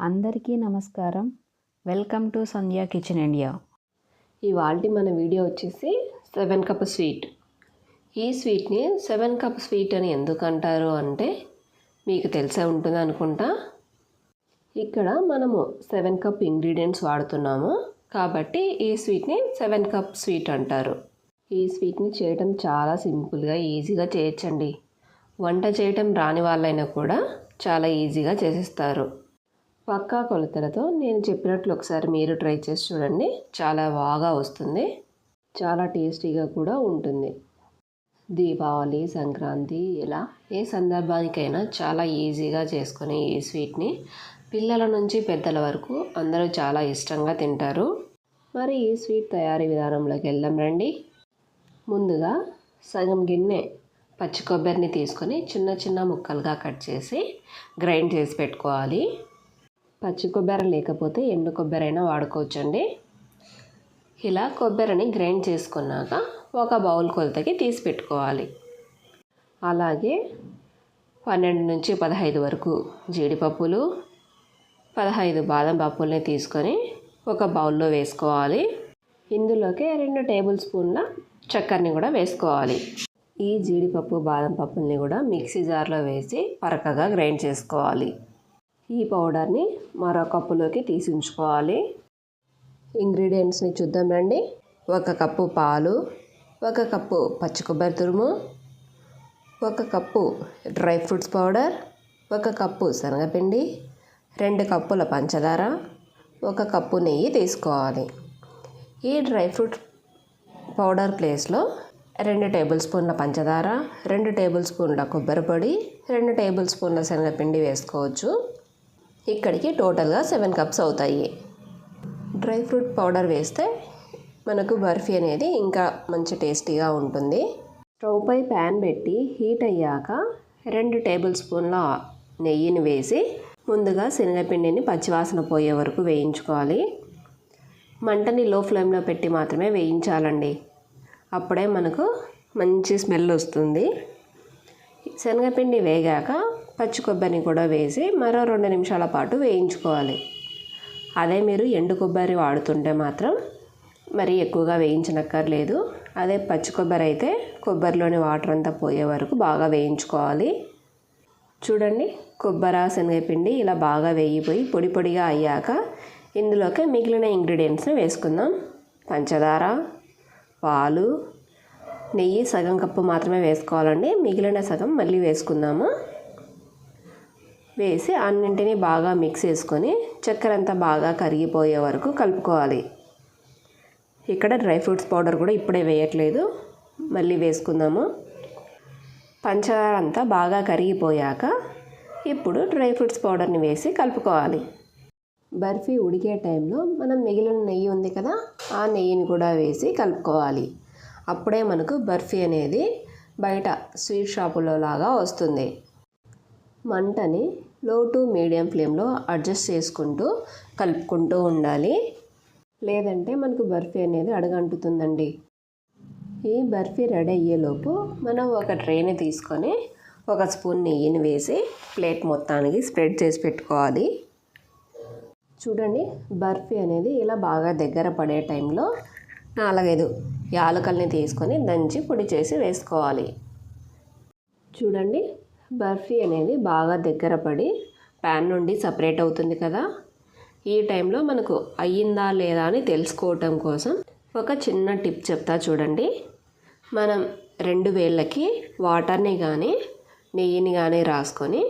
అందరికీ నమస్కారం. Welcome to Sandhya kitchen India ఇవాళ మన వీడియో వచ్చేసి సెవెన్ కప్ స్వీట్ ఈ స్వీట్ని సెవెన్ కప్ స్వీట్ అని ఎందుకు అంటారు అంటే మీకు తెలిసే ఉంటుంది అనుకుంటా. ఇక్కడ మనము సెవెన్ కప్ ఇంగ్రీడియంట్స్ వాడుతున్నాము. కాబట్టి ఈ స్వీట్ని సెవెన్ కప్ స్వీట్ అంటారు. ఈ స్వీట్ని చేయడం చాలా సింపుల్గా ఈజీగా చేయొచ్చండి. వంట చేయటం రాని వాళ్ళైనా కూడా చాలా ఈజీగా చేసేస్తారు. పక్కా కొలతలతో నేను చెప్పినట్లు ఒకసారి మీరు ట్రై చేసి చూడండి. చాలా బాగా వస్తుంది. చాలా టేస్టీగా కూడా ఉంటుంది. దీపావళి సంక్రాంతి ఇలా ఏ సందర్భానికైనా చాలా ఈజీగా చేసుకునే ఈ స్వీట్ని పిల్లల నుంచి పెద్దల వరకు అందరూ చాలా ఇష్టంగా తింటారు. మరి ఈ స్వీట్ తయారీ విధానంలోకి వెళ్దాం రండి. ముందుగా సగం గిన్నె పచ్చి కొబ్బరిని తీసుకొని చిన్న చిన్న ముక్కలుగా కట్ చేసి గ్రైండ్ చేసి పెట్టుకోవాలి. పచ్చి కొబ్బరి లేకపోతే ఎండు కొబ్బరి అయినా వాడుకోవచ్చండి. ఇలా కొబ్బరిని గ్రైండ్ చేసుకున్నాక ఒక బౌల్ కొలతకి తీసి పెట్టుకోవాలి. అలాగే పన్నెండు నుంచి పదహైదు వరకు జీడిపప్పులు పదహైదు బాదం పప్పుల్ని తీసుకొని ఒక బౌల్లో వేసుకోవాలి. ఇందులోకి రెండు టేబుల్ స్పూన్ల చక్కెరని కూడా వేసుకోవాలి. ఈ జీడిపప్పు బాదం పప్పుల్ని కూడా మిక్సీ జార్లో వేసి పరకగా గ్రైండ్ చేసుకోవాలి. ఈ పౌడర్ని మరో కప్పులోకి తీసి ఉంచుకోవాలి. ఇంగ్రీడియంట్స్ని చూద్దాం రండి. ఒక కప్పు పాలు ఒక కప్పు పచ్చి కొబ్బరి తురుము ఒక కప్పు డ్రై ఫ్రూట్స్ పౌడర్ ఒక కప్పు శనగపిండి రెండు కప్పుల పంచదార ఒక కప్పు నెయ్యి తీసుకోవాలి. ఈ డ్రై ఫ్రూట్ పౌడర్ ప్లేస్లో రెండు టేబుల్ స్పూన్ల పంచదార రెండు టేబుల్ స్పూన్ల కొబ్బరి పొడి రెండు టేబుల్ స్పూన్ల శనగపిండి వేసుకోవచ్చు. ఇక్కడికి టోటల్గా సెవెన్ కప్స్ అవుతాయి. డ్రై ఫ్రూట్ పౌడర్ వేస్తే మనకు బర్ఫీ అనేది ఇంకా మంచి టేస్టీగా ఉంటుంది. స్టవ్పై ప్యాన్ పెట్టి హీట్ అయ్యాక రెండు టేబుల్ స్పూన్ల నెయ్యిని వేసి ముందుగా శనగపిండిని పచ్చివాసన పోయే వరకు వేయించుకోవాలి. మంటని లో ఫ్లేమ్లో పెట్టి మాత్రమే వేయించాలండి. అప్పుడే మనకు మంచి స్మెల్ వస్తుంది. శనగపిండి వేగాక పచ్చి కొబ్బరిని కూడా వేసి మరో రెండు నిమిషాల పాటు వేయించుకోవాలి. అదే మీరు ఎండు కొబ్బరి వాడుతుంటే మాత్రం మరి ఎక్కువగా వేయించనక్కర్లేదు. అదే పచ్చి కొబ్బరి అయితే కొబ్బరిలోని వాటర్ అంతా పోయే వరకు బాగా వేయించుకోవాలి. చూడండి కొబ్బరి శనగపిండి ఇలా బాగా వేయిపోయి పొడి పొడిగా అయ్యాక ఇందులోకి మిగిలిన ఇంగ్రీడియంట్స్ని వేసుకుందాం. పంచదార పాలు నెయ్యి సగం కప్పు మాత్రమే వేసుకోవాలండి. మిగిలిన సగం మళ్ళీ వేసుకుందాము. వేసి అన్నింటినీ బాగా మిక్స్ చేసుకొని చక్కెర అంతా బాగా కరిగిపోయే వరకు కలుపుకోవాలి. ఇక్కడ డ్రై ఫ్రూట్స్ పౌడర్ కూడా ఇప్పుడే వేయట్లేదు. మళ్ళీ వేసుకుందాము. పంచదార అంతా బాగా కరిగిపోయాక ఇప్పుడు డ్రై ఫ్రూట్స్ పౌడర్ని వేసి కలుపుకోవాలి. బర్ఫీ ఉడికే టైంలో మనం మిగిలిన నెయ్యి ఉంది కదా ఆ నెయ్యిని కూడా వేసి కలుపుకోవాలి. అప్పుడే మనకు బర్ఫీ అనేది బయట స్వీట్ షాపులో లాగా వస్తుంది. మంటని లో టు మీడియం ఫ్లేమ్లో అడ్జస్ట్ చేసుకుంటూ కలుపుకుంటూ ఉండాలి. లేదంటే మనకు బర్ఫీ అనేది అడగంటుతుందండి. ఈ బర్ఫీ రెడీ అయ్యేలోపు మనం ఒక ట్రేని తీసుకొని ఒక స్పూన్ నెయ్యిని వేసి ప్లేట్ మొత్తానికి స్ప్రెడ్ చేసి పెట్టుకోవాలి. చూడండి బర్ఫీ అనేది ఇలా బాగా దగ్గర పడే టైంలో నాలుగైదు యాలకల్ని తీసుకొని దంచి పొడి చేసి వేసుకోవాలి. చూడండి బర్ఫీ అనేది బాగా దగ్గర పడి ప్యాన్ నుండి సపరేట్ అవుతుంది కదా. ఈ టైంలో మనకు అయ్యిందా లేదా అని తెలుసుకోవటం కోసం ఒక చిన్న టిప్ చెప్తా చూడండి. మనం రెండు వేళ్ళకి వాటర్ని కానీ నెయ్యిని కానీ రాసుకొని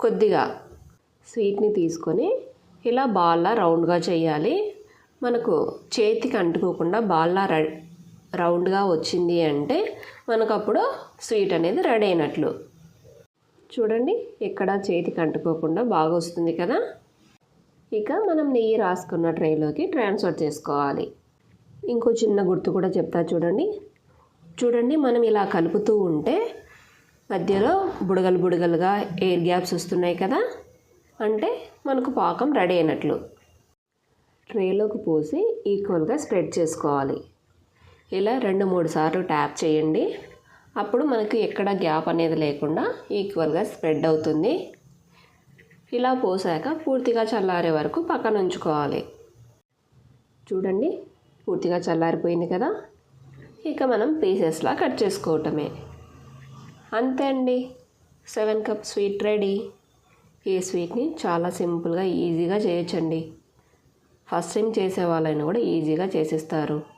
కొద్దిగా స్వీట్ని తీసుకొని ఇలా బాల్లా రౌండ్గా చేయాలి. మనకు చేతికి అంటుకోకుండా బాల్లా రౌండ్గా వచ్చింది అంటే మనకు అప్పుడు స్వీట్ అనేది రెడీ అయినట్లు. చూడండి ఎక్కడ చేతికి అంటుకోకుండా బాగా వస్తుంది కదా? ఇక మనం నెయ్యి రాసుకున్న ట్రైలోకి ట్రాన్స్ఫర్ చేసుకోవాలి. ఇంకో చిన్న గుర్తు కూడా చెప్తా చూడండి. చూడండి మనం ఇలా కలుపుతూ ఉంటే మధ్యలో బుడగలు బుడగలుగా ఎయిర్ గ్యాప్స్ వస్తున్నాయి కదా? అంటే మనకు పాకం రెడీ అయినట్లు. ట్రేలోకి పోసి ఈక్వల్గా స్ప్రెడ్ చేసుకోవాలి. ఇలా రెండు మూడు సార్లు ట్యాప్ చేయండి. అప్పుడు మనకి ఎక్కడ గ్యాప్ అనేది లేకుండా ఈక్వల్గా స్ప్రెడ్ అవుతుంది. ఇలా పోసాక పూర్తిగా చల్లారే వరకు పక్కన ఉంచుకోవాలి. చూడండి పూర్తిగా చల్లారిపోయింది కదా? ఇక మనం పీసెస్లా కట్ చేసుకోవటమే. అంతే అండి. సెవెన్ కప్ స్వీట్ రెడీ ఈ స్వీట్ని చాలా సింపుల్గా ఈజీగా చేయొచ్చండి. ఫస్ట్ టైం చేసే వాళ్ళని కూడా ఈజీగా చేసిస్తారు.